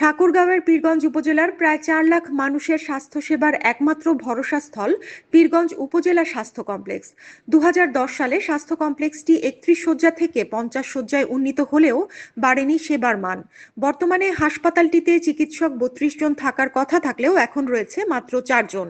ঠাকুরগাঁওয়ের পীরগঞ্জ উপজেলার প্রায় চার লাখ মানুষের স্বাস্থ্যসেবার একমাত্র ভরসাস্থল পীরগঞ্জ উপজেলা স্বাস্থ্য কমপ্লেক্স। দুহাজার দশ সালে স্বাস্থ্য কমপ্লেক্সটি একত্রিশ শয্যা থেকে পঞ্চাশ শয্যায় উন্নীত হলেও বাড়েনি সেবার মান। বর্তমানে হাসপাতালটিতে চিকিৎসক বত্রিশ জন থাকার কথা থাকলেও এখন রয়েছে মাত্র চারজন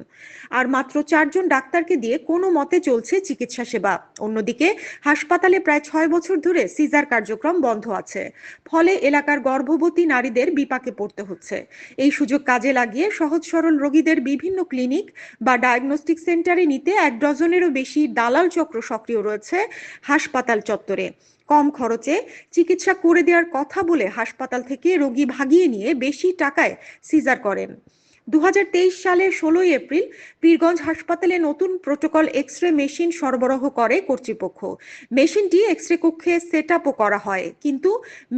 আর মাত্র চারজন ডাক্তারকে দিয়ে কোনো মতে চলছে চিকিৎসা সেবা। অন্যদিকে হাসপাতালে প্রায় ছয় বছর ধরে সিজার কার্যক্রম বন্ধ আছে। ফলে এলাকার গর্ভবতী নারীদের বিপাকে পড়তে হচ্ছে। এই সুযোগ কাজে লাগিয়ে সহজ সরল রোগীদের বিভিন্ন ক্লিনিক বা ডায়াগনস্টিক সেন্টারে নিতে এক ডজনেরও বেশি দালাল চক্র সক্রিয় রয়েছে হাসপাতাল চত্বরে। কম খরচে চিকিৎসা করে দেওয়ার কথা বলে হাসপাতাল থেকে রোগী ভাগিয়ে নিয়ে বেশি টাকায় সিজার করেন। দু হাজার তেইশ সালের ষোলোই এপ্রিল পীরগঞ্জ হাসপাতালে নতুন প্রোটোকল এক্স রে মেশিন সরবরাহ করে কর্তৃপক্ষ। মেশিনটি এক্স রে কক্ষে সেট করা হয়, কিন্তু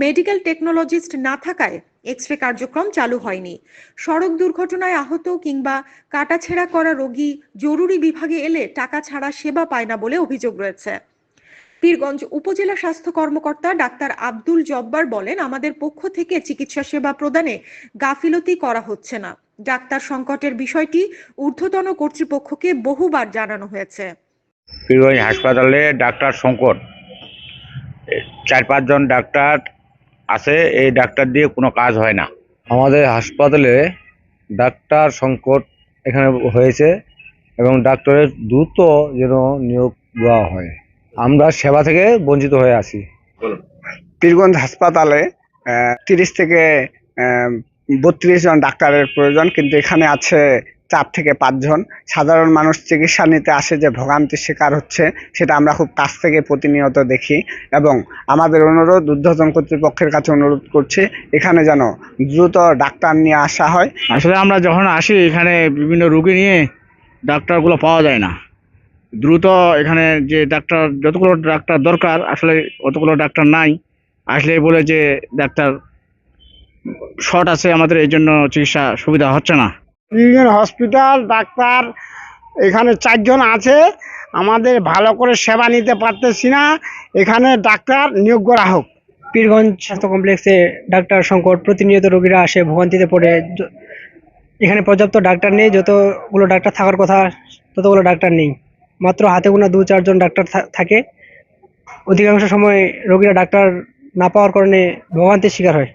মেডিকেল টেকনোলজিস্ট না থাকায় এক্স রে কার্যক্রম চালু হয়নি। সড়ক দুর্ঘটনায় আহত কিংবা কাটাছেঁড়া করা রোগী জরুরি বিভাগে এলে টাকা ছাড়া সেবা পায় না বলে অভিযোগ রয়েছে। পীরগঞ্জ উপজেলা স্বাস্থ্য কর্মকর্তা ডাক্তার আব্দুল জব্বার বলেন, আমাদের পক্ষ থেকে চিকিৎসা সেবা প্রদানে গাফিলতি করা হচ্ছে না। ডাক্তার সংকটের বিষয়টি ঊর্ধ্বতন কর্তৃপক্ষকে বহুবার জানানো হয়েছে। পীরগঞ্জ হাসপাতালে ডাক্তার সংকট। চার পাঁচজন ডাক্তার আছে এই ডাক্তার দিয়ে কোনো কাজ হয় না। আমাদের হাসপাতালে ডাক্তার সংকট এখানে হয়েছে এবং ডাক্তারের দ্রুত যেন নিয়োগ দেওয়া হয়। আমরা সেবা থেকে বঞ্চিত হয়ে আছি। পীরগঞ্জ হাসপাতালে তিরিশ থেকে বত্রিশ জন ডাক্তারের প্রয়োজন, কিন্তু এখানে আছে চার থেকে পাঁচজন সাধারণ মানুষ চিকিৎসা নিতে আসে যে ভোগান্তির শিকার হচ্ছে, সেটা আমরা খুব কাছ থেকে প্রতিনিয়ত দেখি। এবং আমাদের অনুরোধ, ঊর্ধ্বতন কর্তৃপক্ষের কাছে অনুরোধ করছি, এখানে যেন দ্রুত ডাক্তার নিয়ে আসা হয়। আসলে আমরা যখন আসি, এখানে বিভিন্ন রুগী নিয়ে ডাক্তারগুলো পাওয়া যায় না। দ্রুত এখানে যে ডাক্তার, যতগুলো ডাক্তার দরকার, আসলে অতগুলো ডাক্তার নাই। আসলে বলে যে, ডাক্তার শর্ট আছে আমাদের এই জন্য চিকিৎসা সুবিধা হচ্ছে না। বিভিন্ন হসপিটাল ডাক্তার এখানে চারজন আছে। আমাদের ভালো করে সেবা নিতে পারতেছি না। এখানে ডাক্তার নিয়োগ করা হোক। পীরগঞ্জ স্বাস্থ্য কমপ্লেক্সে ডাক্তার সংকট প্রতিনিয়ত রোগীরা আসে ভোগান্তিতে পড়ে। এখানে পর্যাপ্ত ডাক্তার নেই যতগুলো ডাক্তার থাকার কথা ততগুলো ডাক্তার নেই। মাত্র হাতে গোনা দু চারজন ডাক্তার থাকে। অধিকাংশ সময় রোগীরা ডাক্তার না পাওয়ার কারণে ভোগান্তির শিকার হয়।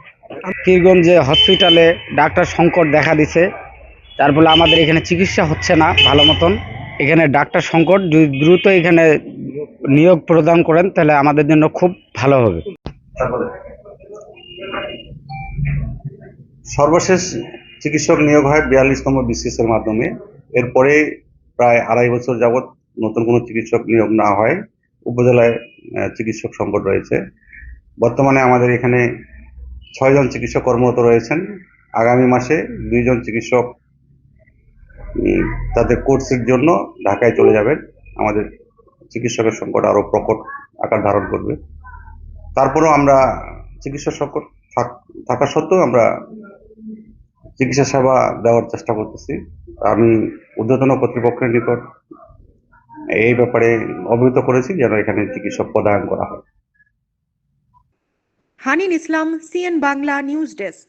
পীরগঞ্জে হসপিটালে ডাক্তার সংকট দেখা দিছে তার ফলে আমাদের এখানে চিকিৎসা হচ্ছে না ভালো মতন। এখানে ডাক্তার সংকট, যদি দ্রুত এখানে নিয়োগ প্রদান করেন, তাহলে আমাদের জন্য খুব ভালো হবে। সর্বশেষ চিকিৎসক নিয়োগ হয় বিয়াল্লিশতম বিসিএস এর মাধ্যমে। এরপরে প্রায় আড়াই বছর যাবৎ নতুন কোনো চিকিৎসক নিয়োগ না হয়, উপজেলায় চিকিৎসক সংকট রয়েছে। বর্তমানে আমাদের এখানে ছয়জন চিকিৎসক কর্মরত রয়েছেন। আগামী মাসে দুইজন চিকিৎসক তাদের কোর্সের জন্য ঢাকায় চলে যাবেন। আমাদের চিকিৎসকের সংকট আরও প্রকট আকার ধারণ করবে। তারপরেও আমরা চিকিৎসা সংকট থাকা সত্ত্বেও আমরা চিকিৎসা সেবা দেওয়ার চেষ্টা করতেছি। আমি ঊর্ধ্বতন কর্তৃপক্ষের নিকট এই ব্যাপারে অবহিত করেছি যেন এখানে চিকিৎসক পদায়ন করা হয়। Hanin Islam CN Bangla news desk